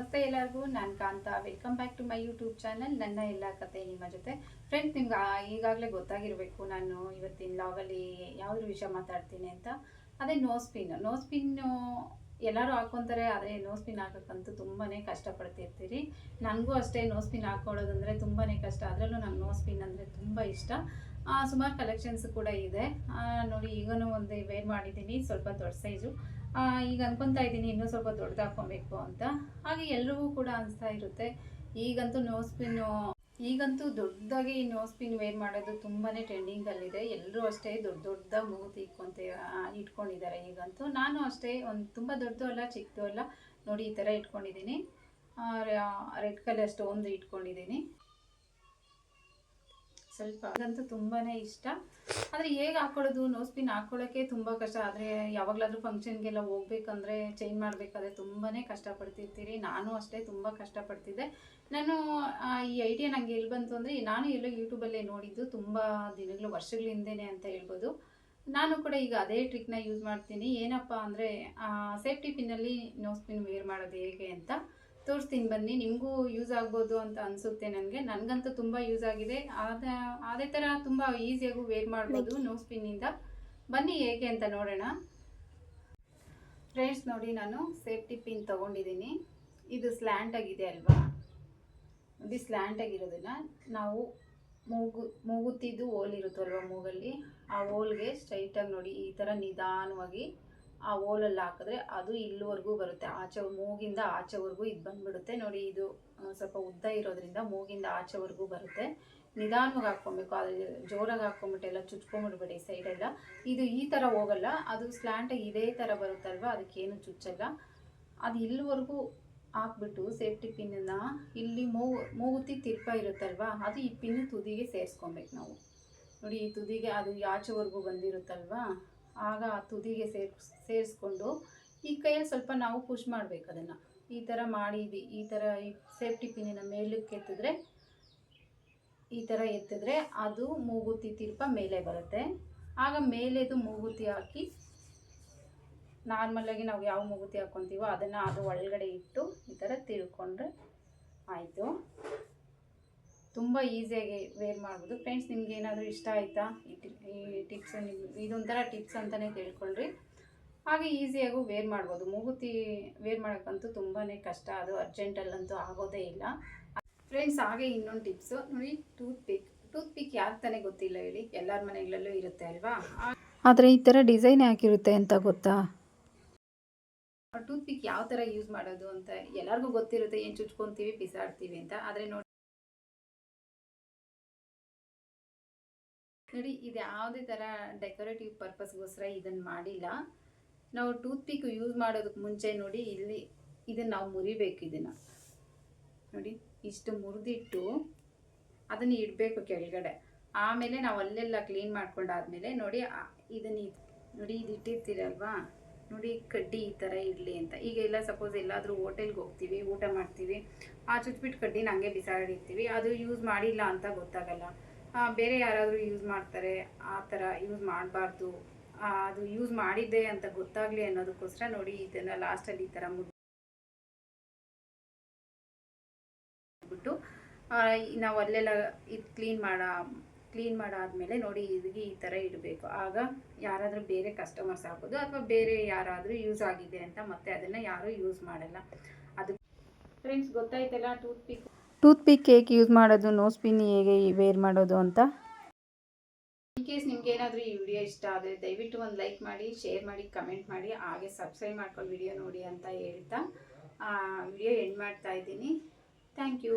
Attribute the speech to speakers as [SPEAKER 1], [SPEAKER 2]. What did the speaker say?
[SPEAKER 1] ನಮಸ್ತೆ ಎಲ್ಲರಿಗೂ, ನಾನು Kantha. Welcome back to my YouTube channel ನನ್ನ ಎಲ್ಲ ಕತೆ ನಿಮ್ಮ ಜೊತೆ. ಫ್ರೆಂಡ್ಸ್ ನಿಮ್ಗೆ ಈಗಾಗಲೇ ಗೊತ್ತಾಗಿರಬೇಕು, ನಾನು ಇವತ್ತಿನ ಲಾಗಲ್ಲಿ ಯಾವುದ್ರ ವಿಷಯ ಮಾತಾಡ್ತೀನಿ ಅಂತ. ಅದೇ ನೋ ಸ್ಪಿನ್ ನೋ ಸ್ಪಿನ್ನು ಎಲ್ಲರೂ ಹಾಕ್ಕೊತಾರೆ ಆದರೆ ನೋ ಸ್ಪಿನ್ ಹಾಕೋಕ್ಕಂತೂ ತುಂಬಾ ಕಷ್ಟಪಡ್ತಿರ್ತೀರಿ. ನನಗೂ ಅಷ್ಟೇ ನೋ ಸ್ಪಿನ್ ಹಾಕ್ಕೊಳ್ಳೋದಂದರೆ ತುಂಬಾ ಕಷ್ಟ. ಅದರಲ್ಲೂ ನಂಗೆ ನೋ ಸ್ಪಿನ್ ಅಂದರೆ ತುಂಬ ಇಷ್ಟ. ಸುಮಾರು ಕಲೆಕ್ಷನ್ಸ್ ಕೂಡ ಇದೆ. ನೋಡಿ, ಈಗನೂ ಒಂದು ವೇರ್ ಮಾಡಿದ್ದೀನಿ, ಸ್ವಲ್ಪ ದೊಡ್ಡ ಸೈಜು ಈಗ ಅನ್ಕೊಂತಾ ಇದ್ದೀನಿ ಇನ್ನೂ ಸ್ವಲ್ಪ ದೊಡ್ಡದು ಅಂತ. ಹಾಗೆ ಎಲ್ರಿಗೂ ಕೂಡ ಅನಿಸ್ತಾ ಇರುತ್ತೆ. ಈಗಂತೂ ನೋ ಪಿನ್ನು ಈಗಂತೂ ದೊಡ್ಡದಾಗಿ ಈ ನೋ ಪಿನ್ ವೇರ್ ಮಾಡೋದು ತುಂಬಾ ಟ್ರೆಂಡಿಂಗಲ್ಲಿದೆ ಎಲ್ಲರೂ ಅಷ್ಟೇ ದೊಡ್ಡ ದೊಡ್ಡ ಮೂತಿ ಇಟ್ಕೊಂತ ಇಟ್ಕೊಂಡಿದ್ದಾರೆ ಈಗಂತೂ. ನಾನು ಅಷ್ಟೇ ಒಂದು ತುಂಬ ದೊಡ್ಡದು ಅಲ್ಲ ಚಿಕ್ಕದು ಅಲ್ಲ. ನೋಡಿ ಈ ಥರ ಇಟ್ಕೊಂಡಿದ್ದೀನಿ. ರೆಡ್ ಕಲರ್ ಸ್ಟೋನ್ದು ಇಟ್ಕೊಂಡಿದ್ದೀನಿ. ಸ್ವಲ್ಪ ಅದಂತೂ ತುಂಬಾ ಇಷ್ಟ. ಆದರೆ ಹೇಗೆ ಹಾಕೊಳ್ಳೋದು ನೋಸ್ ಪಿನ್ ಹಾಕೊಳ್ಳೋಕ್ಕೆ ತುಂಬ ಕಷ್ಟ. ಆದರೆ ಯಾವಾಗಲಾದ್ರೂ ಫಂಕ್ಷನ್ಗೆಲ್ಲ ಹೋಗ್ಬೇಕಂದ್ರೆ ಚೇಂಜ್ ಮಾಡಬೇಕಾದ್ರೆ ತುಂಬಾ ಕಷ್ಟಪಡ್ತಿರ್ತೀರಿ. ನಾನು ಅಷ್ಟೇ ತುಂಬ ಕಷ್ಟಪಡ್ತಿದ್ದೆ. ನಾನು ಈ ಐಡಿಯಾ ನನಗೆ ಎಲ್ಲಿ ಬಂತು ಅಂದರೆ, ನಾನು ಎಲ್ಲೋ ಯೂಟ್ಯೂಬಲ್ಲೇ ನೋಡಿದ್ದು ತುಂಬ ದಿನಗಳು ವರ್ಷಗಳ ಹಿಂದೆನೇ ಅಂತ ಹೇಳ್ಬೋದು. ನಾನು ಕೂಡ ಈಗ ಅದೇ ಟ್ರಿಕ್ನ ಯೂಸ್ ಮಾಡ್ತೀನಿ. ಏನಪ್ಪ ಅಂದರೆ ಸೇಫ್ಟಿ ಪಿನ್ನಲ್ಲಿ ನೋಸ್ ಪಿನ್ ವೇರ್ ಮಾಡೋದು ಹೇಗೆ ಅಂತ. ತೋರಿಸ್ತೀನಿ ಬನ್ನಿ ನಿಮಗೂ ಯೂಸ್ ಆಗ್ಬೋದು ಅಂತ ಅನಿಸುತ್ತೆ ನನಗೆ. ನನಗಂತೂ ತುಂಬ ಯೂಸ್ ಆಗಿದೆ. ಆದ ಅದೇ ಥರ ತುಂಬ ಈಸಿಯಾಗೂ ವೇರ್ ಮಾಡ್ಬೋದು ನೋ ಸ್ಪಿನ್ನಿಂದ ಬನ್ನಿ ಹೇಗೆ ಅಂತ ನೋಡೋಣ. ಫ್ರೆಂಡ್ಸ್ ನೋಡಿ ನಾನು ಸೇಫ್ಟಿ ಪಿನ್ ತೊಗೊಂಡಿದ್ದೀನಿ. ಇದು ಸ್ಲ್ಯಾಂಟ್ ಆಗಿದೆ ಅಲ್ವಾ? ನೋಡಿ ಸ್ಲ್ಯಾಂಟ್ ಆಗಿರೋದನ್ನ ನಾವು ಮೂಗು ಮೂಗುತ್ತಿದ್ದು ಹೋಲ್ ಇರುತ್ತಲ್ವ ಮೂಗಲ್ಲಿ? ಆ ಹೋಲ್ಗೆ ಸ್ಟ್ರೈಟಾಗಿ ನೋಡಿ ಈ ಥರ ನಿಧಾನವಾಗಿ ಆ ಓಲಲ್ಲಿ ಹಾಕಿದ್ರೆ ಅದು ಇಲ್ಲಿವರೆಗೂ ಬರುತ್ತೆ. ಆಚೆ ಮೂಗಿಂದ ಆಚೆವರೆಗೂ ಇದು ಬಂದ್ಬಿಡುತ್ತೆ. ನೋಡಿ, ಇದು ಸ್ವಲ್ಪ ಉದ್ದ ಇರೋದ್ರಿಂದ ಮೂಗಿಂದ ಆಚೆವರೆಗೂ ಬರುತ್ತೆ. ನಿಧಾನವಾಗಿ ಹಾಕ್ಕೊಬೇಕು. ಅದು ಜೋರಾಗಿ ಹಾಕ್ಕೊಂಬಿಟ್ಟೆಲ್ಲ ಚುಚ್ಕೊಂಬಿಡ್ಬೇಡಿ ಸೈಡೆಲ್ಲ. ಇದು ಈ ಥರ ಹೋಗಲ್ಲ. ಅದು ಸ್ಲ್ಯಾಂಟಾಗಿ ಇದೇ ಥರ ಬರುತ್ತಲ್ವ? ಅದಕ್ಕೇನು ಚುಚ್ಚಲ್ಲ. ಅದು ಇಲ್ಲಿವರೆಗೂ ಹಾಕ್ಬಿಟ್ಟು ಸೇಫ್ಟಿ ಪಿನ್ನನ್ನು ಇಲ್ಲಿ ಮೂಗು ಮೂಗುತಿ ತಿರ್ಪ ಇರುತ್ತಲ್ವ? ಅದು ಈ ಪಿನ್ ತುದಿಗೆ ಸೇರಿಸ್ಕೊಬೇಕು ನಾವು. ನೋಡಿ, ಈ ತುದಿಗೆ ಅದು ಆಚೆವರೆಗೂ ಬಂದಿರುತ್ತಲ್ವಾ? ಆಗ ತುದಿಗೆ ಸೇರ್ ಸೇರಿಸ್ಕೊಂಡು ಈ ಕೈಯಲ್ಲಿ ಸ್ವಲ್ಪ ನಾವು ಪುಷ್ ಮಾಡಬೇಕು ಅದನ್ನು. ಈ ಥರ ಮಾಡಿದ್ವಿ ಈ ಥರ ಈ ಸೇಫ್ಟಿ ಪಿನ್ನಿನ ಮೇಲಕ್ಕೆ ಎತ್ತಿದ್ರೆ, ಈ ಥರ ಎತ್ತಿದ್ರೆ ಅದು ಮೂಗುತಿ ತಿರ್ಪ ಮೇಲೆ ಬರುತ್ತೆ. ಆಗ ಮೇಲೆದು ಮೂಗುತಿ ಹಾಕಿ ನಾರ್ಮಲಾಗಿ ನಾವು ಯಾವ ಮೂಗುತಿ ಹಾಕ್ಕೊತೀವೋ ಅದನ್ನು ಅದು ಒಳಗಡೆ ಇಟ್ಟು ಈ ಥರ ತಿಳ್ಕೊಂಡ್ರೆ ಆಯಿತು. ತುಂಬ ಈಸಿಯಾಗಿ ವೇರ್ ಮಾಡ್ಬೋದು. ಫ್ರೆಂಡ್ಸ್ ನಿಮ್ಗೆ ಏನಾದರೂ ಇಷ್ಟ ಆಯಿತಾ? ಈ ಟಿ ಈ ಟಿಪ್ಸ್ ನಿಮ್ಗೆ ಇದೊಂಥರ ಟಿಪ್ಸ್ ಅಂತಲೇ ತಿಳ್ಕೊಳ್ರಿ ಹಾಗೆ ಈಸಿಯಾಗೂ ವೇರ್ ಮಾಡ್ಬೋದು. ಮೂಗುತಿ ವೇರ್ ಮಾಡೋಕ್ಕಂತೂ ತುಂಬಾ ಕಷ್ಟ. ಅದು ಅರ್ಜೆಂಟಲ್ಲಂತೂ ಆಗೋದೇ ಇಲ್ಲ. ಫ್ರೆಂಡ್ಸ್ ಹಾಗೆ ಇನ್ನೊಂದು ಟಿಪ್ಸು ನೋಡಿ ಟೂತ್ ಪಿಕ್ ಟೂತ್ ಪಿಕ್ ಯಾಕೆ ತಾನೇ ಗೊತ್ತಿಲ್ಲ ಹೇಳಿ. ಎಲ್ಲರ ಮನೆಗಳಲ್ಲೂ ಇರುತ್ತೆ ಅಲ್ವಾ?
[SPEAKER 2] ಆದರೆ ಈ ಥರ ಡಿಸೈನ್ ಯಾಕಿರುತ್ತೆ ಅಂತ ಗೊತ್ತಾ?
[SPEAKER 1] ಟೂತ್ ಪಿಕ್ ಯಾವ ಥರ ಯೂಸ್ ಮಾಡೋದು ಅಂತ ಎಲ್ಲರಿಗೂ ಗೊತ್ತಿರುತ್ತೆ. ಏನು ಚುಚ್ಕೊತೀವಿ ಬಿಸಾಡ್ತೀವಿ ಅಂತ. ಆದರೆ ನೋಡಿ ನೋಡಿ ಇದು ಯಾವುದೇ ಥರ ಡೆಕೋರೇಟಿವ್ ಪರ್ಪಸ್ಗೋಸ್ಕರ ಇದನ್ನು ಮಾಡಿಲ್ಲ. ನಾವು ಟೂತ್ ಪಿಕ್ ಯೂಸ್ ಮಾಡೋದಕ್ಕೆ ಮುಂಚೆ ನೋಡಿ ಇಲ್ಲಿ ಇದನ್ನು ನಾವು ಮುರಿಬೇಕು ಇದನ್ನು. ನೋಡಿ, ಇಷ್ಟು ಮುರಿದಿಟ್ಟು ಅದನ್ನು ಇಡಬೇಕು ಕೆಳಗಡೆ. ಆಮೇಲೆ ನಾವು ಅಲ್ಲೆಲ್ಲ ಕ್ಲೀನ್ ಮಾಡ್ಕೊಂಡಾದ್ಮೇಲೆ ನೋಡಿ ಇದನ್ನು ನೋಡಿ ಇದು ಇಟ್ಟಿರ್ತೀರಲ್ವಾ? ನೋಡಿ ಕಡ್ಡಿ ಈ ಥರ ಇರಲಿ ಅಂತ. ಈಗ ಎಲ್ಲ ಸಪೋಸ್ ಎಲ್ಲಾದರೂ ಹೋಟೆಲ್ಗೆ ಹೋಗ್ತೀವಿ, ಊಟ ಮಾಡ್ತೀವಿ, ಆ ಚುಚ್ಬಿಟ್ಟು ಕಡ್ಡಿನ ಹಂಗೆ ಬಿಸಾಡಿರ್ತೀವಿ ಅದು ಯೂಸ್ ಮಾಡಿಲ್ಲ ಅಂತ ಗೊತ್ತಾಗಲ್ಲ. ಬೇರೆ ಯಾರಾದರೂ ಯೂಸ್ ಮಾಡ್ತಾರೆ, ಆ ಥರ ಯೂಸ್ ಮಾಡಬಾರ್ದು ಅದು ಯೂಸ್ ಮಾಡಿದ್ದೆ ಅಂತ ಗೊತ್ತಾಗಲಿ ಅನ್ನೋದಕ್ಕೋಸ್ಕರ ನೋಡಿ ಇದನ್ನು ಲಾಸ್ಟಲ್ಲಿ ಈ ಥರ ಮುಟ್ಬಿಟ್ಟು ನಾವು ಅಲ್ಲೆಲ್ಲ ಇದು ಕ್ಲೀನ್ ಮಾಡ ಕ್ಲೀನ್ ಮಾಡಾದ್ಮೇಲೆ ನೋಡಿ ಇದಿಗೆ ಈ ಥರ ಇಡಬೇಕು. ಆಗ ಯಾರಾದರೂ ಬೇರೆ ಕಸ್ಟಮರ್ಸ್ ಆಗ್ಬೋದು ಅಥವಾ ಬೇರೆ ಯಾರಾದರೂ ಯೂಸ್ ಆಗಿದೆ ಅಂತ ಮತ್ತೆ ಅದನ್ನು ಯಾರೂ ಯೂಸ್ ಮಾಡಲ್ಲ. ಅದು ಫ್ರೆಂಡ್ಸ್ ಗೊತ್ತಾಯ್ತಲ್ಲ ಟೂತ್ ಪಿಕ್
[SPEAKER 2] ಟೂತ್ ಪಿಕ್ ಹೇಗೆ ಯೂಸ್ ಮಾಡೋದು, ನೋಸ್ ಪಿನ್ ಹೇಗೆ ವೇರ್ ಮಾಡೋದು ಅಂತ?
[SPEAKER 1] ಇನ್ ಕೇಸ್ ನಿಮ್ಗೆ ಏನಾದರೂ ಈ ವಿಡಿಯೋ ಇಷ್ಟ ಆದರೆ ದಯವಿಟ್ಟು ಒಂದು ಲೈಕ್ ಮಾಡಿ, ಶೇರ್ ಮಾಡಿ, ಕಮೆಂಟ್ ಮಾಡಿ, ಹಾಗೆ ಸಬ್ಸ್ಕ್ರೈಬ್ ಮಾಡ್ಕೊಂಡು ವಿಡಿಯೋ ನೋಡಿ ಅಂತ ಹೇಳ್ತಾ ವಿಡಿಯೋ ಎಂಡ್ ಮಾಡ್ತಾ ಇದ್ದೀನಿ. Thank you.